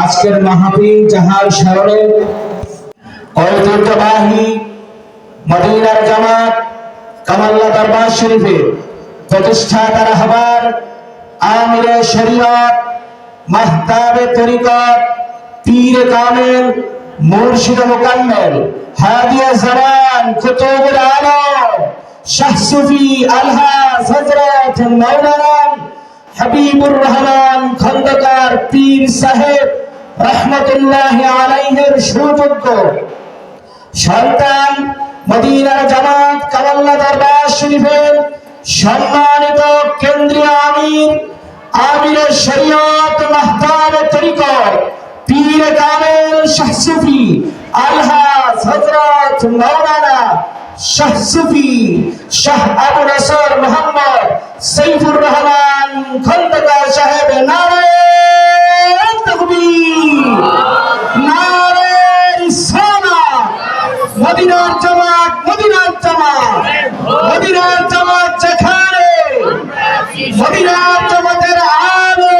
আজকের মাহফিল যাহার স্মরণে ঐতিহ্যবাহী মদিনার জামাত কামাল্লা দরবার শরীফের প্রতিষ্ঠাতার হবার আমিরে শরীয়ত, মাহতাবে তরিকত, পীর কামেল, মুর্শিদ মুকাম্মেল, হাদিয়া জামান, কুতুবুল আলম, শাহ সুফি আলহাজ হযরত মাওলানা হাবিবুর রহমান খন্দকার পীর সাহেব রহমতুল্লাহ আলাইহের সুযোগ্য সন্তান মদিনার জামাত কামাল্লা দরবার শরীফের সম্মানিত কেন্দ্রীয় আমির আমিরের শরীয়ত মাহতাব তরিকত পীর কামেল শাহ সুফি, আলহাজ হযরত মাওলানা শাহ সুফি, শাহ আবু নসর মোহাম্মদ সৈফুর রহমান খন্দকার সাহেব নারে তাকবীর। মদিনার জামাত মদিনার জামাত মদিনার জামাত যেখানে, মদিনার জামাতের আলো।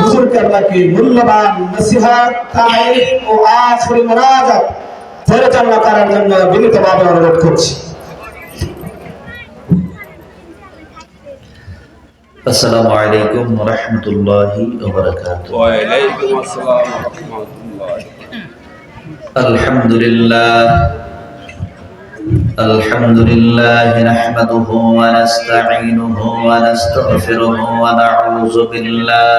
হুজুর কেবলাকে মূল্যবান নসিহত তালিম ও আখরি মুনাজাত পরিচালনা করার জন্য বিনীতভাবে অনুরোধ করছি। السلام عليكم ورحمة الله وبركاته. وعليكم السلام ورحمة الله. الحمد لله. الحمد لله نحمده ونستعينه ونستغفره ونعوذ بالله.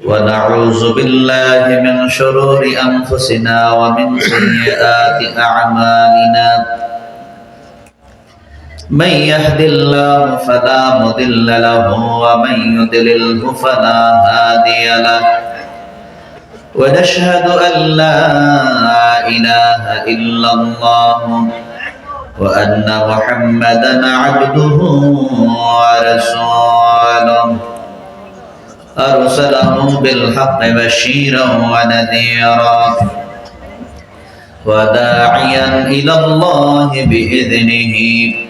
ونعوذ بالله من شرور أنفسنا ومن سيئات أعمالنا. من يهد الله فلا مضل له ومن يضلله فلا هادي له. ونشهد أن لا إله إلا الله وأن محمدا عبده ورسوله. أرسله بالحق بشيرا ونذيرا. وداعيا إلى الله بإذنه.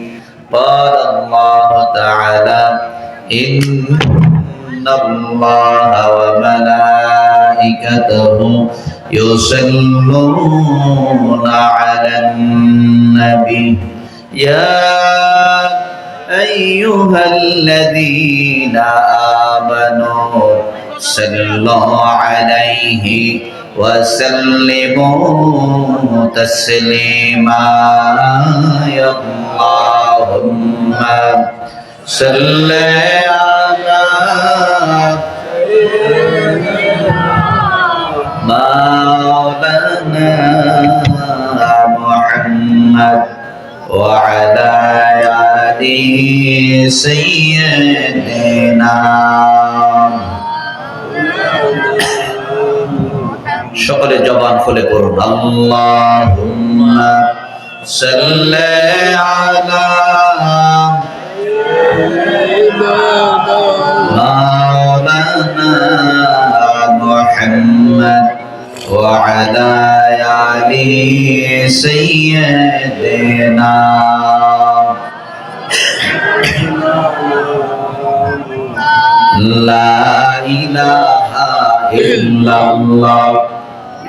قال الله تعالى إن الله وملائكته يصلون على النبي يا أيها الذين آمنوا صلوا عليه وسلموا تسليما يا اللهم صل على مولانا محمد وعلى آل سيدنا সকলে জবান খুলে করুন আল্লাহুম্মা সাল্লি আলা مولانا محمد وعلى آل سيدنا لا إله إلا الله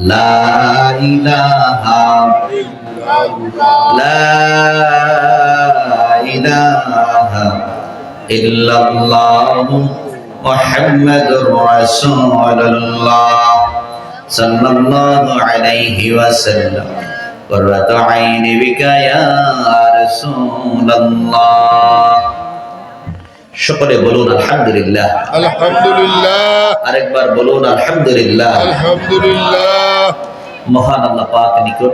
لا إله إلا الله محمد رسول الله صلى الله عليه وسلم قرة عين بك يا رسول الله সকলে বলুন আলহামদুলিল্লাহ আলহামদুলিল্লাহ আরেকবার বলুন আলহামদুলিল্লাহ আলহামদুলিল্লাহ মহান আল্লাহ পাক নিকট।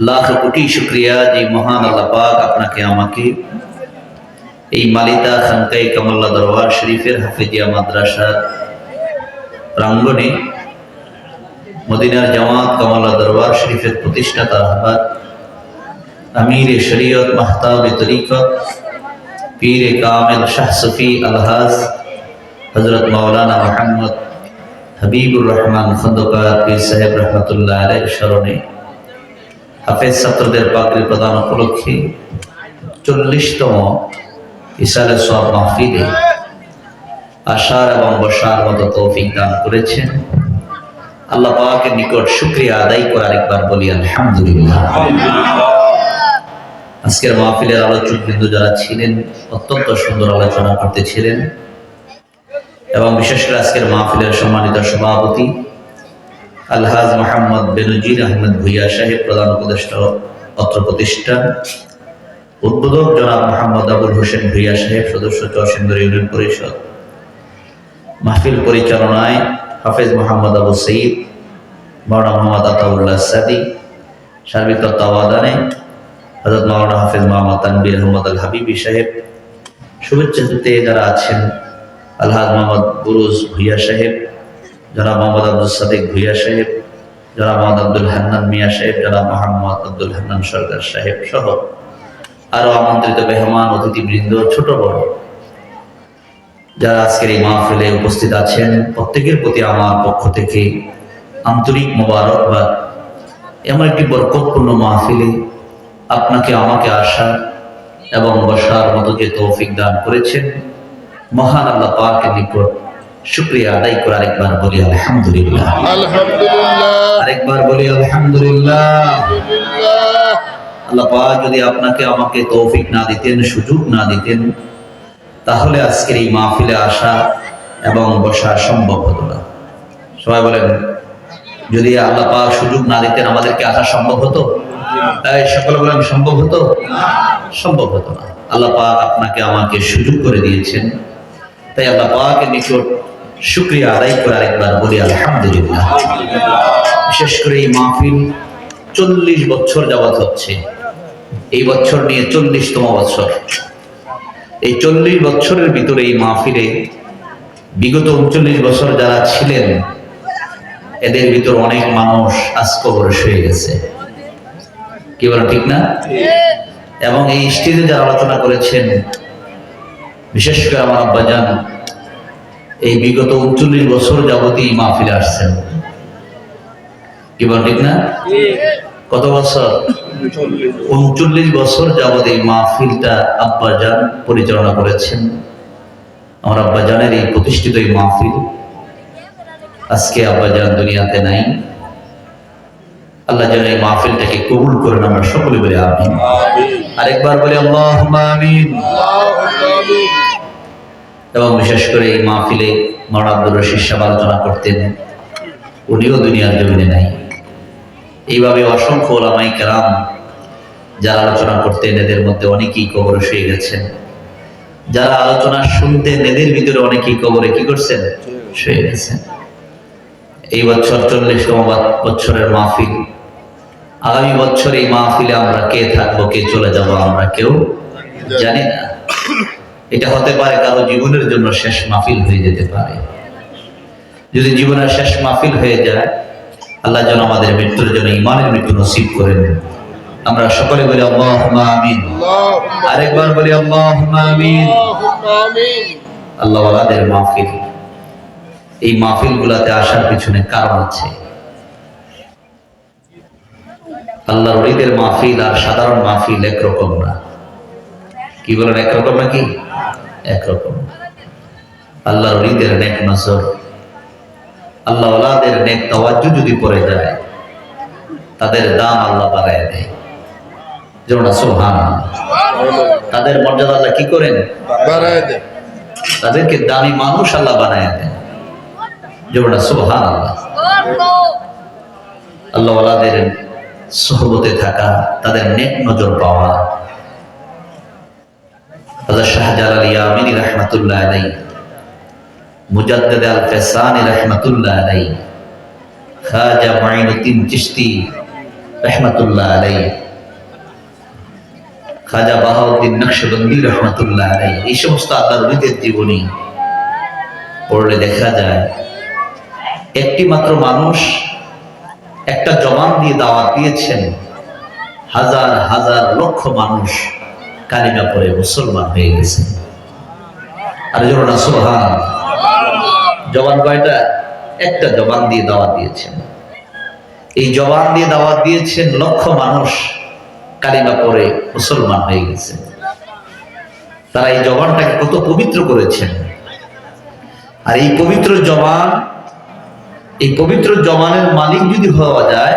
লাখ কোটি শুক্রিয়া যে মহান আল্লাহ পাক আপনাকে আমাকে এই মালিতা খানকাই কামাল্লা দরবার শরীফের হাফিজিয়া মাদ্রাসার প্রাঙ্গণে মদিনার জামাত কামাল্লা দরবার শরীফের প্রতিষ্ঠাতা আহ্বাদ আমির শরীয়ত মাহতাব তরিকত পীর কামেল শাহ সফি আলহাজ হজরত মাওলানা মোহাম্মদ হাবিবুর রহমান খন্দকার পীর সাহেব রহমতুল্লাহ আলের স্মরণে হাফেজ ছাত্রদের পাকড়ি প্রদান উপলক্ষে চল্লিশতম ইসালে সব মাহফিলে আশার এবং বসার মতো তৌফিক দান করেছেন। আল্লাহ পাকের নিকট শুক্রিয়া আদায় করে আরেকবার বলি, আলহামদুলিল্লাহ। আজকের মাহফিলের আলোচক বিন্দু যারা ছিলেন, অত্যন্ত সুন্দর আলোচনা করতেছিলেন এবং বিশেষ করে আজকের মাহফিলের সম্মানিত সভাপতি আলহাজ মোহাম্মদ বেনজির আহমেদ ভুইয়া সাহেব, প্রধান উপদেষ্টা অত্র প্রতিষ্ঠান। উদ্বোধক জনাব মোহাম্মদ আবুল হোসেন ভুইয়া সাহেব, সদস্য চরসিন্দর ইউনিয়ন পরিষদ। মাহফিল পরিচালনায় হাফেজ মোহাম্মদ আবু সঈদ মৌলানা মোহাম্মদ আতাউল্লাহ সাদি, সার্বিক তত্ত্বাবধানে হজরত মাওলানা হাফেজ মোহাম্মদ তানবির আহমদ আল হাবিবি সাহেব। শুভেচ্ছা যারা আছেন আলহাজ মোহাম্মদ বুরুজ ভুইয়া সাহেব, জনাব মোহাম্মদ আব্দুল সাদিক ভুইয়া সাহেব, জনাব মোহাম্মদ আব্দুল হান্নান মিয়া সাহেব, জনাব মোহাম্মদ আব্দুল হান্নান সরকার সাহেব সহ আরও আমন্ত্রিত মেহমান অতিথিবৃন্দ, ছোট বড়, যারা আজকের এই মাহফিলে উপস্থিত আছেন, প্রত্যেকের প্রতি আমার পক্ষ থেকে আন্তরিক মোবারকবাদ এমন একটি বরকতপূর্ণ মাহফিলে আপনাকে আমাকে আসা এবং বসার মতো যে তৌফিক দান করেছেন মহান আল্লাহ পাকের নিকট শুক্রিয়া আদায় করে আরেকবার বলি আলহামদুলিল্লাহ। আলহামদুলিল্লাহ। আরেকবার বলি আলহামদুলিল্লাহ। আলহামদুলিল্লাহ। আল্লাহ পাক যদি আপনাকে আমাকে তৌফিক না দিতেন সুযোগ না দিতেন তাহলে আজকের এই মাহফিলে আসা এবং বসা সম্ভব হতো না। সবাই বলেন যদি আল্লাহ পাক সুযোগ না দিতেন আমাদেরকে আসা সম্ভব হতো? তাই সকলে বলেন সম্ভব হতো? সম্ভব হতো না। আল্লাহ পাক আপনাকে আমাকে সুযোগ করে দিয়েছেন। তাই আল্লাহ পাকের নিকট শুক্রিয়া আদায় করে আরেকবার বলি আলহামদুলিল্লাহ। বিশেষ করে এই মাহফিল চল্লিশ বছর যাবৎ হচ্ছে। এই বছর নিয়ে চল্লিশতম বছর। এই চল্লিশ বছরের ভিতরে এই মাহফিলে বিগত উনচল্লিশ বছর যারা ছিলেন এদের ভিতর অনেক মানুষ আজ কবর শুয়ে গেছে। কি বলো ঠিক না? এবং এই স্টেজে যারা আলোচনা করেছেন বিশেষ করে আমার আব্বাজান এই বিগত উনচল্লিশ বছর যাবতীয় এই মাহফিলে আসছেন। কি বল ঠিক না? কত বছর? উনচল্লিশ বছর যাবৎ এই মাহফিলটা আব্বাজান পরিচালনা করেছেন। আমার আব্বাজানের এই প্রতিষ্ঠিত এই মাহফিল আজকে আব্বাজান দুনিয়াতে নাই। আল্লাহ যেন এই মাহফিলটাকে কবুল করেন আমরা সকলে বলে আমিন। আরেকবার বলি আল্লাহ আমিন। এবং বিশেষ করে এই মাহফিলে মৌলানা আব্দুর রশিদ সাহেব আলোচনা করতেন। উনিও দুনিয়ার জমিনে নাই। এইভাবে অসংখ্য ওলামাই কেরাম যারা আলোচনা করতেন, এদের মধ্যে অনেকেই কবরে শুয়ে গেছেন। যারা আলোচনা শুনতেন, এদের ভিতরে অনেকেই কবরে কি করছেন? শুয়ে গেছেন। এই বছর চল্লিশতম বছরের মাহফিল। আগামী বছর এই মাহফিলে আমরা কে থাকব, কে চলে যাব, আমরা কেউ জানি না। এটা হতে পারে কারও জীবনের জন্য শেষ মাহফিল হয়ে যেতে পারে। যদি জীবনের শেষ মাহফিল হয়ে যায় আল্লাহ যেন আমাদের মৃত্যুর জন্য ইমানের মৃত্যু নসিব করেন আমরা সকলে বলি আমিন। আরেকবার বলি আল্লাহ আমিন। আল্লাহ ওয়ালাদের মাহফিল। এই মাহফিল গুলাতে আসার পিছনে কারণ আছে। আল্লাহ রলিদের মাহফিল আর সাধারণ মাহফিল একরকম না। কি বলেন একরকম নাকি? একরকম আল্লাহ রলিদের নেক নজর আল্লাহ ওলাদের নেক তাওয়াজ্জু যদি পড়ে যায় তাদের দাম আল্লাহ বাড়ায় দেয়। যেমন সোহান তাদের মর্যাদা আল্লাহ কি করেন? বাড়ায় তাদেরকে দামি মানুষ আল্লাহ বানায় দেন। যেমন সোহান আল্লাহ আল্লাহ ওলাদের সহবতে থাকা তাদের নেক নজর পাওয়া হাজর শাহজালাল ইয়ামিনী রহমাতুল্লাহ আলাই মুজাদ্দেদ আল ফেসানি রহমাতুল্লাহ আলাই খাজা মাইনুদ্দিন চিশতি রহমাতুল্লাহ আলাই খাজা বাহাউদ্দিন নকশবন্দি রহমাতুল্লাহ আলাই এই সমস্ত আল্লাহর রবিদের জীবনী পড়লে দেখা যায়, একটি মাত্র মানুষ একটা জবান দিয়ে দাওয়াত দিয়েছেন, হাজার হাজার লক্ষ মানুষ কালিমা পরে মুসলমান হয়ে গেছে। আর যেমন না সোহান জবান কয়টা? একটা জবান দিয়ে দাওয়াত দিয়েছেন। এই জবান দিয়ে দাওয়াত দিয়েছেন লক্ষ মানুষ কালিমা পরে মুসলমান হয়ে গেছে। তারা এই জবানটাকে কত পবিত্র করেছেন। আর এই পবিত্র জবান, এই পবিত্র জবানের মালিক যদি হওয়া যায়,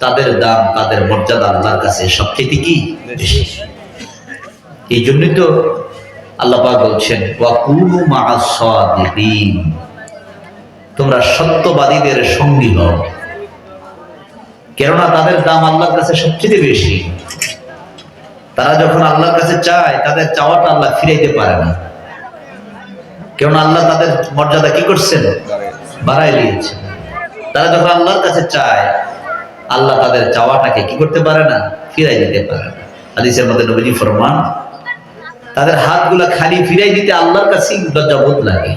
তাদের দাম, তাদের মর্যাদা আল্লাহর কাছে সবচেয়ে কি বেশি। এই জন্যই তো আল্লাহ বলছেন তোমরা সত্যবাদীদের সঙ্গী হও। কেননা তাদের দাম আল্লাহর কাছে সবচেয়ে বেশি। তারা যখন আল্লাহর কাছে চায়, তাদের চাওয়াটা আল্লাহ ফিরাইতে পারে না। কেননা আল্লাহ তাদের মর্যাদা কি করছেন? বাড়াই দিয়েছেন তারা যখন আল্লাহর কাছে চায়, আল্লাহ তাদের চাওয়াটাকে কি করতে পারে না? ফিরাই দিতে পারে না। হাদিসের মধ্যে নবীজি ফরমান তাদের হাতগুলা খালি ফিরাই দিতে আল্লাহর কাছেই লজ্জাবোধ লাগে।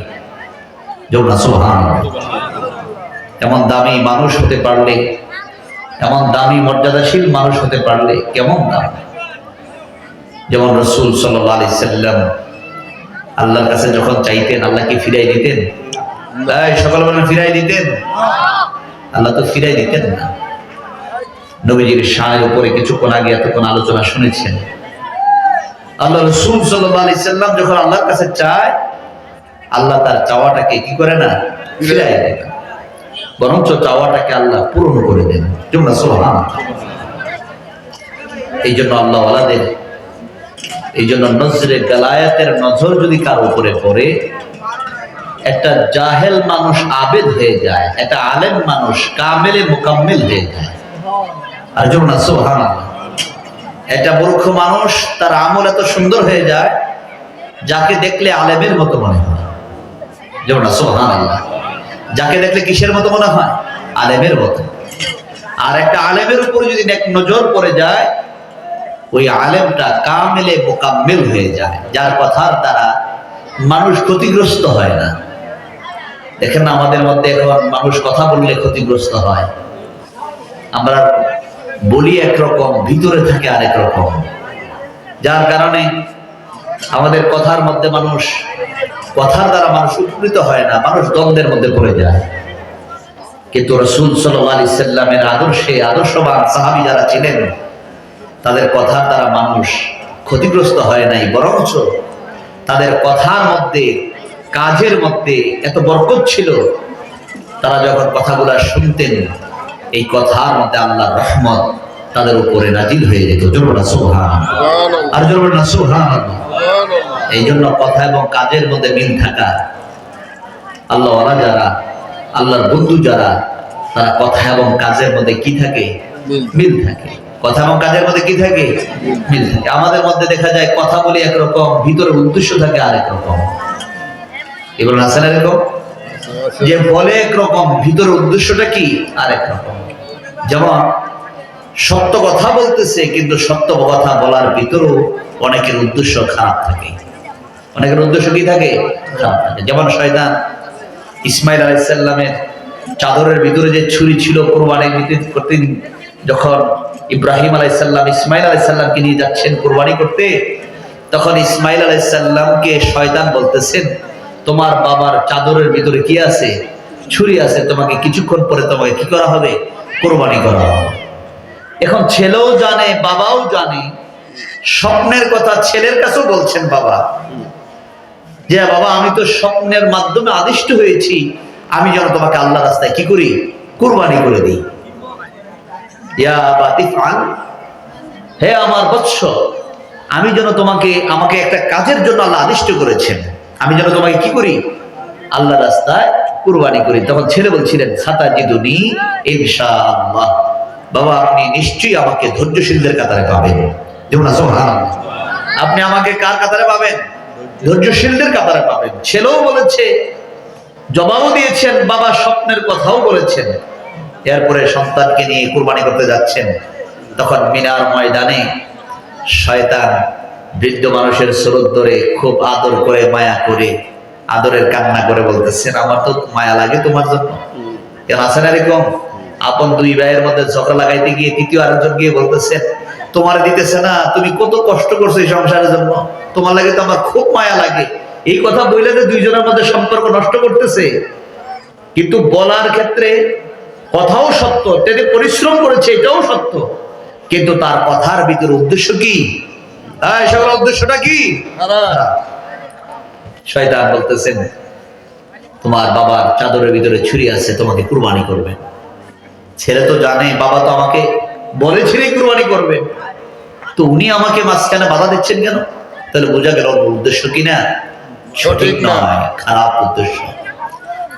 সোহান এমন দামি মানুষ হতে পারলে এমন দামি মর্যাদাশীল মানুষ হতে পারলে কেমন দাম? যেমন রসুল সাল্লাম আল্লাহর কাছে যখন চাইতেন আল্লাহ কি ফিরাই দিতেন সকালবেলা ফিরাই দিতেন? আল্লাহ তো ফিরাই দিতেন না। নবীজির শানের উপরে কিছুক্ষণ আগে এতক্ষণ আলোচনা শুনেছেন। আল্লাহ রসুল সাল্লাম যখন আল্লাহর কাছে চায়, আল্লাহ তার চাওয়াটাকে কি করে না ফিরাই। বরঞ্চ চাওয়াটাকে আল্লাহ পূরণ করে দেন। যেমন সোহান এই জন্য আল্লাহ আলাদের এই জন্য নজরে গালায়াতের নজর যদি কারও উপরে পড়ে, একটা জাহেল মানুষ আবেদ হয়ে যায়, একটা আলেম মানুষ কামেলে মোকাম্মেল হয়ে যায়। আর যেমন সোহান একটা মূর্খ মানুষ, তার আমল এত সুন্দর হয়ে যায়, যাকে দেখলে আলেমের মতো মনে হয়। যেমন সোহান যাকে দেখলে কিসের মতো মনে হয়? আলেমের মতো। আর একটা আলেমের উপর যদি এক নজর পড়ে যায়, ওই আলেমটা কামেলে মোকাম্মেল হয়ে যায়। যার কথার দ্বারা মানুষ ক্ষতিগ্রস্ত হয় না। দেখেন আমাদের মধ্যে এখন মানুষ কথা বললে ক্ষতিগ্রস্ত হয়। আমরা বলি একরকম ভিতরে থাকে আরেক রকম। যার কারণে আমাদের কথার মধ্যে মানুষ, কথার দ্বারা মানুষ উপকৃত হয় না, মানুষ দ্বন্দ্বের মধ্যে পড়ে যায়। কিন্তু রসুল সাল্লি সাল্লামের আদর্শে, আদর্শবান সাহাবি যারা ছিলেন, তাদের কথার দ্বারা মানুষ ক্ষতিগ্রস্ত হয় নাই, বরঞ্চ তাদের কথার মধ্যে, কাজের মধ্যে এত বরকত ছিল, তারা যখন কথাগুলো শুনতেন এই কথার মধ্যে আল্লাহ রহমত তাদের উপরে নাজিল হয়ে যেত। জরুর না সুহান আর জরুর না সুহান এই জন্য কথা এবং কাজের মধ্যে মিল থাকা। আল্লাহ ওরা যারা আল্লাহর বন্ধু যারা তারা কথা এবং কাজের মধ্যে কি থাকে? মিল। থাকে। কথা এবং কাজের মধ্যে কি থাকে? মিল থাকে। আমাদের মধ্যে দেখা যায় কথা বলি একরকম ভিতরে উদ্দেশ্য থাকে আরেক রকম। এগুলো আছেন এরকম যে বলে একরকম ভিতরে উদ্দেশ্যটা কি? আরেক রকম। যেমন, সত্য কথা বলতেছে, কিন্তু সত্য কথা বলার ভিতরেও অনেকের উদ্দেশ্য খারাপ থাকে। অনেকের উদ্দেশ্য কি থাকে? খারাপ থাকে। যেমন শয়তান ইসমাইল আলাইসাল্লামের চাদরের ভিতরে যে ছুরি ছিল কোরবানি দিতে করতে, যখন ইব্রাহিম আলাইসাল্লাম, ইসমাইল আলাইসাল্লামকে নিয়ে যাচ্ছেন কোরবানি করতে, তখন ইসমাইল আলাইসাল্লামকে শয়তান বলতেছেন তোমার বাবার চাদরের ভিতরে কি আছে? ছুরি আছে, তোমাকে কিছুক্ষণ পরে তোমাকে কি করা হবে? কোরবানি করা হবে। এখন ছেলেও জানে, বাবাও জানে, স্বপ্নের কথা ছেলের কাছেও বলছেন বাবা। যে বাবা, আমি তো স্বপ্নের মাধ্যমে আদিষ্ট হয়েছি, আমি যেন তোমাকে আল্লাহ রাস্তায় কি করি? কুরবানি করে দিই। হে আমার বৎস, আমি যেন তোমাকে, আমাকে একটা কাজের জন্য আল্লাহ আদিষ্ট করেছেন। আমি যেন তোমাকে কি করি? আল্লাহ রাস্তায় কুরবানি করি। তখন ছেলে বলছিলেন সাতা জিদুনি বাবা, আপনি নিশ্চয়ই আমাকে ধৈর্যশীলদের কাতারে পাবেন। যেমন আপনি আমাকে কার কাতারে পাবেন? ধৈর্যশীলদের কাতারে পাবেন। ছেলেও বলেছে, জবাবও দিয়েছেন, বাবা স্বপ্নের কথাও বলেছেন। এরপরে সন্তানকে নিয়ে কুরবানি করতে যাচ্ছেন। তখন মিনার ময়দানে শয়তান বৃদ্ধ মানুষের স্রোত ধরে খুব আদর করে, মায়া করে, আদরের কান্না করে বলতেছেন, আমার তো মায়া লাগে তোমার জন্য। কেন আছেন এরকম? আপন দুই ভাইয়ের মধ্যে ঝগড়া লাগাইতে গিয়ে তৃতীয় আরেকজন গিয়ে বলতেছেন তোমার দিতেছে না, তুমি কত কষ্ট করছ এই সংসারের জন্য। তোমার লাগে তো আমার খুব মায়া লাগে। এই কথা বইলে যে দুইজনের মধ্যে সম্পর্ক নষ্ট করতেছে। কিন্তু বলার ক্ষেত্রে কথাও সত্য তিনি পরিশ্রম করেছে, এটাও সত্য। কিন্তু তার কথার ভিতরে উদ্দেশ্য কি? হ্যাঁ সকল উদ্দেশ্যটা কি? শয়তান বলতেছেন তোমার বাবার চাদরের ভিতরে ছুরি আছে তোমাকে কুরবানি করবে। ছেলে তো জানে বাবা তো আমাকে বলেছিলেই কুরবানি করবে। তো উনি আমাকে মাঝখানে বাধা দিচ্ছেন কেন? তাহলে বোঝা গেল উদ্দেশ্য কিনা? সঠিক সঠিক নয় খারাপ উদ্দেশ্য।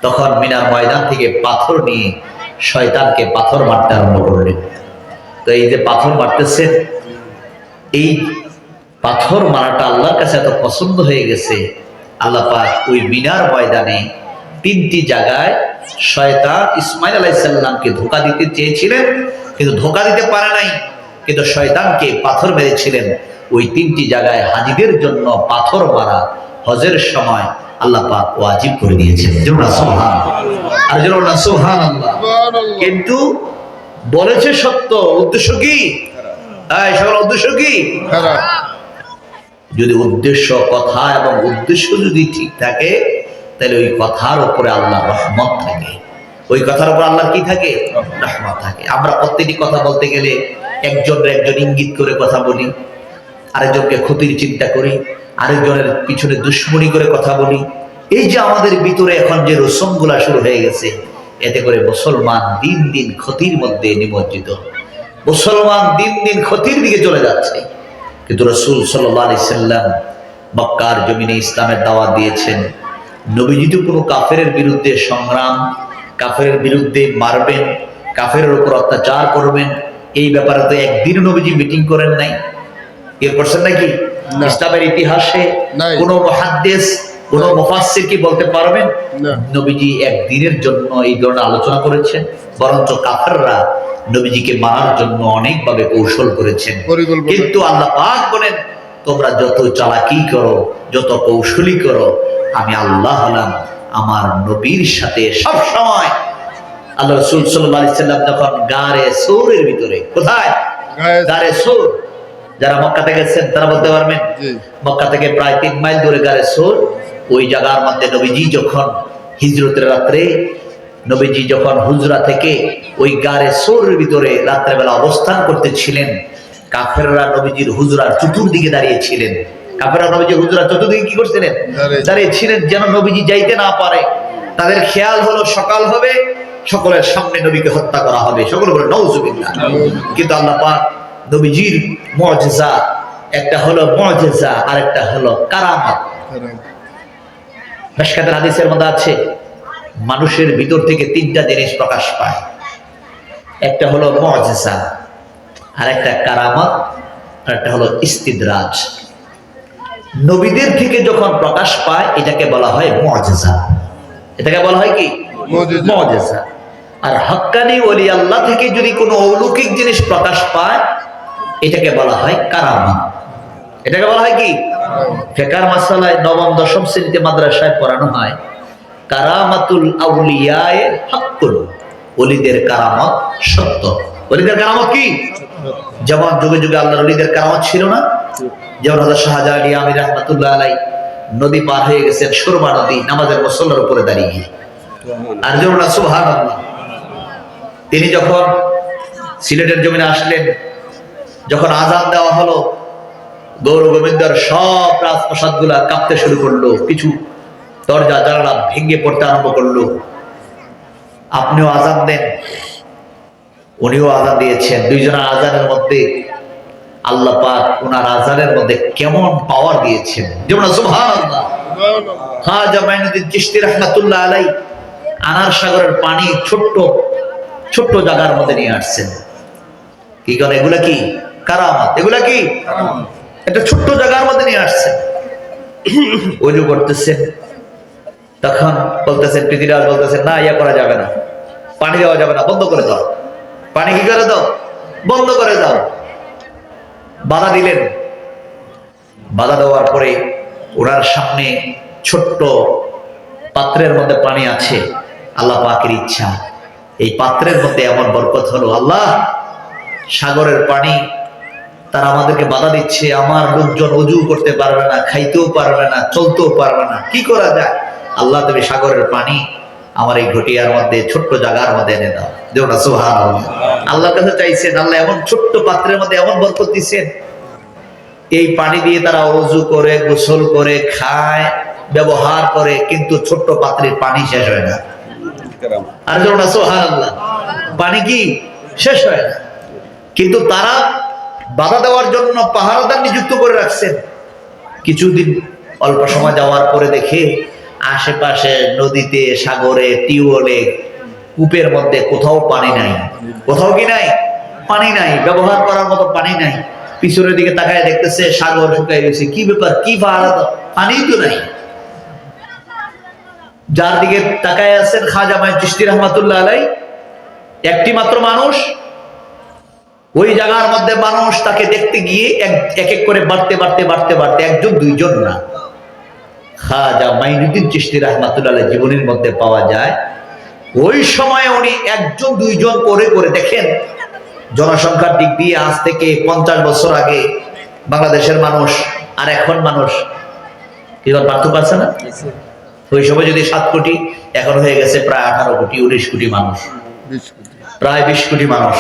তখন মিনার ময়দান থেকে পাথর নিয়ে শয়তানকে পাথর মারতে আরম্ভ করলেন। তো এই যে পাথর মারতেছেন এই পাথর মারাটা আল্লাহর কাছে এত পছন্দ হয়ে গেছে। আল্লাহ পাক ওই মিনার ময়দানে তিনটি জায়গায় শয়তান ইসমাইল আলাইসাল্লামকে ধোকা দিতে চেয়েছিলেন কিন্তু ধোকা দিতে পারে নাই কিন্তু শয়তানকে পাথর মেরেছিলেন। ওই তিনটি জায়গায় হাজিদের জন্য পাথর মারা হজের সময় আল্লাহ পাক ওয়াজিব করে দিয়েছেন। যেমন সোহান আর যেমন সোহান আল্লাহ কিন্তু বলেছে সত্য উদ্দেশ্য কি? হ্যাঁ সকল উদ্দেশ্য কি? যদি উদ্দেশ্য, কথা এবং উদ্দেশ্য যদি ঠিক থাকে, তাহলে ওই কথার উপরে আল্লাহ রহমত থাকে। ওই কথার উপর আল্লাহ কি থাকে? রহমত থাকে। আমরা প্রত্যেকটি কথা বলতে গেলে একজন একজন ইঙ্গিত করে কথা বলি, আরেকজনকে ক্ষতির চিন্তা করি, আরেকজনের পিছনে দুশ্মনী করে কথা বলি। এই যে আমাদের ভিতরে এখন যে রসম শুরু হয়ে গেছে, এতে করে মুসলমান দিন দিন ক্ষতির মধ্যে নিমজ্জিত। মুসলমান দিন দিন ক্ষতির দিকে চলে যাচ্ছে। কিন্তু রসুল সাল্লি সাল্লাম মক্কার জমিনে ইসলামের দাওয়া দিয়েছেন নবীজি তো কোনো কাফের বিরুদ্ধে সংগ্রাম কাফেরের বিরুদ্ধে মারবেন কাফের উপর অত্যাচার করবেন এই ব্যাপারে তো একদিন নবীজি মিটিং করেন নাই এর করছেন নাকি। ইসলামের ইতিহাসে। কোন মহাদ্দেশ কোন মুফাসসির কি বলতে পারবেন। নবীজি একদিনের জন্য এই ধরনের আলোচনা করেছেন বরঞ্চ কাফেররা নবীজিকে মারার জন্য অনেকভাবে কৌশল করেছেন। কিন্তু আল্লাহ পাক বলেন তোমরা যত চালাকি করো যত কৌশলী করো আমি আল্লাহ হলাম আমার নবীর সাথে সব সময় আল্লাহ রসুল সাল্লাহ সাল্লাম যখন গারে সৌরের ভিতরে কোথায়? গারে সৌর। যারা মক্কা থেকে গেছেন তারা বলতে পারবেন জি। মক্কা থেকে প্রায় তিন মাইল দূরে গারে সোর। ওই জায়গার মধ্যে নবীজি যখন হিজরতের রাত্রে নবীজি যখন হুজরা থেকে ওই গারে সোরের ভিতরে রাত্রেবেলা অবস্থান করতেছিলেন কাফেররা নবীজির হুজরার চতুর্দিকে দাঁড়িয়েছিলেন। কাফেররা নবীজি হুজরা চতুর্দিকে কি করছিলেন? দাঁড়িয়েছিলেন। যেন নবীজি যাইতে না পারে। তাদের খেয়াল হলো সকাল হবে সকলের সামনে নবীকে হত্যা করা হবে। সকল বলে নৌজুবিল্লাহ কিন্তু আল্লাহ পাক নবীজির মুজিজা একটা হলো মুজিজা আর একটা হলো কারামত। হাদিসের মধ্যে আছে মানুষের ভিতর থেকে তিনটা জিনিস প্রকাশ পায়। একটা হলো মুজিজা আর একটা কারামত আর একটা হলো ইস্তিদরাজ। নবীদের থেকে যখন প্রকাশ পায় এটাকে বলা হয় মুজিজা। এটাকে বলা হয় কি। মুজিজা। আর হক্কানি ওলি আল্লাহ থেকে যদি কোনো অলৌকিক জিনিস প্রকাশ পায় এটাকে বলা হয় কারামত। এটাকে বলা হয় কি? ফেকার মাসালায় নবম দশম শ্রেণীতে মাদ্রাসায় পড়ানো হয়। কারামাতুল আউলিয়ায়ে হাক্কুল ওলিদের কারামত সত্য। ওলিদের কারামত কি? যেমন যুগে যুগে আল্লাহর ওলিদের কারামত ছিল না। যেমন হযরত শাহজালাল আমির রহমাতুল্লাহ আলাই নদী পার হয়ে গেছেন সুরমা নদী, নামাজের মুসল্লার উপরে দাঁড়িয়ে আর যেমন সুহান তিনি যখন সিলেটের জমিনে আসলেন, যখন আজান দেওয়া হলো গৌর গোবিন্দর সব রাজপ্রসাদগুলা কাঁপতে শুরু করল। কিছু দরজা জানালা ভেঙে পড়তে আরম্ভ করল। আপনিও আজান দেন উনিও আজান দিয়েছেন। দুইজনের আজানের মধ্যে আল্লাহ পাক ওনার আজানের মধ্যে কেমন পাওয়ার দিয়েছেন। যেমন সুবহানাল্লাহ। খাজা মাইনুদ্দিন চিশতি রহমাতুল্লাহ আলাই আনার সাগরের পানি ছোট্ট ছোট্ট জায়গার মধ্যে নিয়ে আসছেন। কি করে এগুলা কি? কারামাত। এগুলা কি? একটা ছোট্ট জায়গার মধ্যে নিয়ে আসছেন। করতেছেন তখন বলতেছেন, পৃথিবীরাজ বলতেছেন, না, ইয়া করা যাবে না। পানি দেওয়া যাবে না, বন্ধ করে দাও। পানি কি করে দাও? বন্ধ করে দাও। বাধা দিলেন। বাধা দেওয়ার পরে ওনার সামনে ছোট্ট পাত্রের মধ্যে পানি আছে। আল্লাহ পাকের ইচ্ছা। এই পাত্রের মধ্যে এমন বরকত হলো, আল্লাহ, সাগরের পানি, তারা আমাদেরকে বাধা দিচ্ছে। আমার লোকজন অজু করতে পারবে না, খাইতেও পারবে না, চলতেও পারবে না। কি করা যায়? আল্লাহ তুমি সাগরের পানি আমার এই ঘটিয়ার মধ্যে, ছোট্ট জায়গার মধ্যে এনে দাও। সুহান আল্লাহর কাছে চাইছেন, আল্লাহ এমন ছোট্ট পাত্রের মধ্যে এমন বরকত দিচ্ছেন এই পানি দিয়ে তারা অজু করে, গোসল করে, খায়, ব্যবহার করে, কিন্তু ছোট্ট পাত্রের পানি শেষ হয় না। আর যেমন সোহান আল্লাহ পানি কি? শেষ হয় না। কিন্তু তারা বাধা দেওয়ার জন্য পাহারাদার নিযুক্ত করে রাখছেন। কিছুদিন অল্প সময় যাওয়ার পরে দেখে আশেপাশে নদীতে, সাগরে, টিউবওয়েলে, কূপের মধ্যে কোথাও পানি নাই। কোথাও কি নাই? পানি নাই। ব্যবহার করার মতো পানি নাই। পিছনের দিকে তাকায় দেখতেছে সাগর শুকাই গেছে কি ব্যাপার? কি পাহারা পানি তো নাই। যার দিকে তাকায় আছেন খাজা মাই চিস্তি রহমাতুল্লাহ আলাই একটি মাত্র মানুষ, ওই জায়গার মধ্যে মানুষ তাকে দেখতে গিয়ে এক এক করে বাড়তে বাড়তে বাড়তে বাড়তে, একজন, দুইজন না। খাজা মাইনুদ্দিন চিস্তি রহমাতুল্লাহ জীবনের মধ্যে পাওয়া যায়। ওই সময় উনি একজন দুইজন করে করে দেখেন জনসংখ্যার দিক দিয়ে আজ থেকে পঞ্চাশ বছর আগে বাংলাদেশের মানুষ আর এখন মানুষ। কি পার্থক্য আছে না? ওই সময় যদি সাত কোটি এখন হয়ে গেছে প্রায় আঠারো কোটি উনিশ কোটি মানুষ। প্রায় বিশ কোটি মানুষ।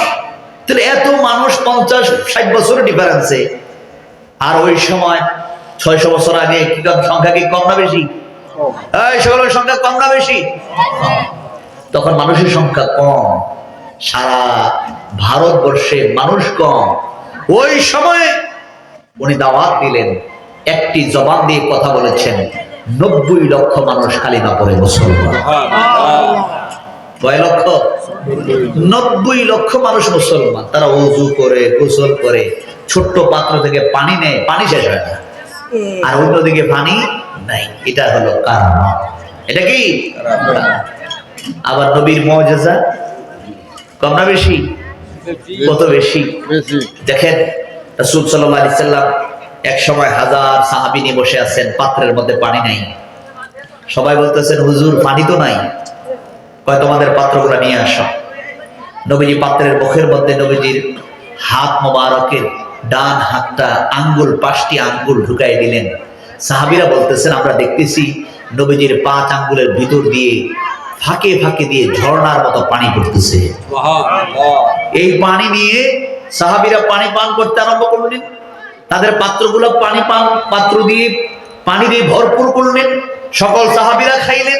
তাহলে এত মানুষ পঞ্চাশ ষাট বছরের ডিফারেন্সে আর ওই সময় ছয়শো বছর আগে সংখ্যা কি কম না বেশি? সকলের সংখ্যা কম না বেশি? তখন মানুষের সংখ্যা কম। সারা ভারতবর্ষে মানুষ কম। ওই সময়ে উনি দাওয়াত দিলেন, একটি জবান দিয়ে কথা বলেছেন, নব্বই লক্ষ মানুষ কালিমা পড়ে মুসলমান। কয় লক্ষ? নব্বই লক্ষ মানুষ মুসলমান। তারা উজু করে, গোসল করে, ছোট্ট পাত্র থেকে পানি নেয়, পানি শেষ হয় না। আর অন্যদিকে পানি নাই। এটা হলো কারণ। এটা কি? আবার নবীর মজেজা? কম না বেশি? কত বেশি? দেখেন রাসূল সাল্লাল্লাহু আলাইহি সাল্লাম এক সময় হাজার সাহাবী নিয়ে বসে আছেন পাত্রের মধ্যে পানি নাই। সবাই বলতেছেন হুজুর পানি তো নাই। কয় তোমাদের পাত্রগুলো নিয়ে আসো। নবীজি পাত্রের মুখের মধ্যে নবীজির হাত মোবারকের ডান হাতটা আঙ্গুল পাঁচটি আঙ্গুল ঢুকাই দিলেন। সাহাবিরা বলতেছেন আমরা দেখতেছি নবীজির পাঁচ আঙ্গুলের ভিতর দিয়ে ফাঁকে ফাঁকে দিয়ে ঝর্ণার মতো পানি পড়তেছে। এই পানি নিয়ে সাহাবিরা পানি পান করতে আরম্ভ করলেন। তাদের পাত্রগুলো পানি পান পাত্র দিয়ে পানি দিয়ে ভরপুর করলেন। সকল সাহাবিরা খাইলেন।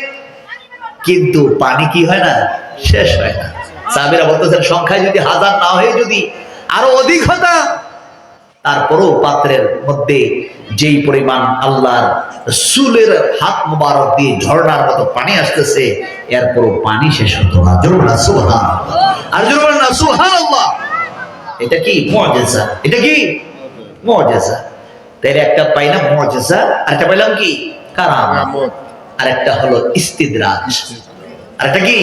কিন্তু পানি কি হয় না? শেষ হয় না। সাহাবিরা বলতেছেন সংখ্যায় যদি হাজার না হয়ে যদি আরও অধিক হতা তারপরও পাত্রের মধ্যে যেই পরিমাণ আল্লাহর সুলের হাত মুবারক দিয়ে ঝর্ণার মতো পানি আসতেছে এরপরও পানি শেষ হতো না। জরুর না সুহান আর জরুর না সুহান আল্লাহ এটা কি? মজেসা এটা কি? মজেসা তাই একটা পাইলাম মজেসা আর একটা পাইলাম কি? কারাম আর একটা হলো ইস্তিদরাজ। আর একটা কি?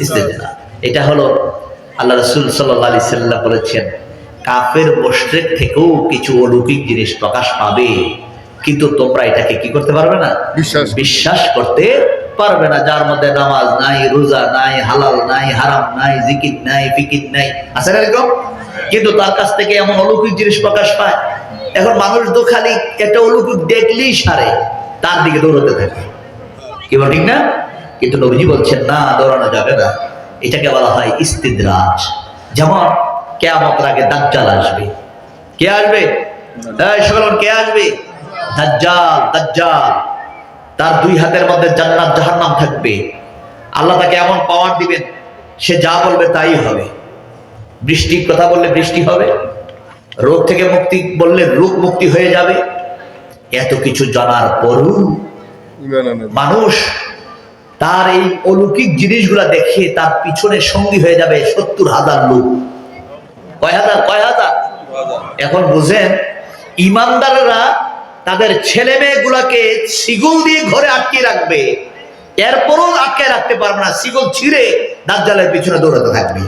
ইস্তিদরাজ। এটা হলো আল্লাহ রসুল সাল্লাহ আলি সাল্লাম বলেছেন কাফের মোশরেক থেকেও কিছু অলৌকিক জিনিস প্রকাশ পাবে। কিন্তু তোমরা এটাকে কি করতে পারবে না? বিশ্বাস করতে পারবে না। যার মধ্যে নামাজ নাই রোজা নাই হালাল নাই হারাম নাই জিকির নাই ফিকির নাই আছে না এরকম? কিন্তু তার কাছ থেকে এমন অলৌকিক জিনিস প্রকাশ পায়। এখন মানুষ তো খালি একটা অলৌকিক দেখলেই সারে তার দিকে দৌড়াতে থাকে। কি বল ঠিক না? কিন্তু নবীজি বলছেন না দৌড়ানো যাবে না। এটাকে বলা হয় ইস্তিদ্রাজ। যেমন কেয়ামতের আগে দাজ্জাল আসবে। কে আসবে? কে আসবে? দাজ্জাল দাজ্জাল। তার দুই হাতের মধ্যে জান্নাত জাহান্নাম থাকবে। আল্লাহ তাকে এমন পাওয়ার দিবেন সে যা বলবে তাই হবে। বৃষ্টির কথা বললে বৃষ্টি হবে। রোগ থেকে মুক্তি বললে রোগ মুক্তি হয়ে যাবে। এত কিছু জানার পরও মানুষ তার এই অলৌকিক জিনিসগুলা দেখে তার পিছনে সঙ্গী হয়ে যাবে সত্তর হাজার লোক। কয় হাজার? কয় হাজার? এখন বুঝেন, ইমানদাররা তাদের ছেলে মেয়েগুলাকে সিগুল দিয়ে ঘরে আটকে রাখবে। এরপরও আটকে রাখতে পারবে না, সিগুল ছিঁড়ে দাঁত জালের পিছনে দৌড়াতে থাকবে।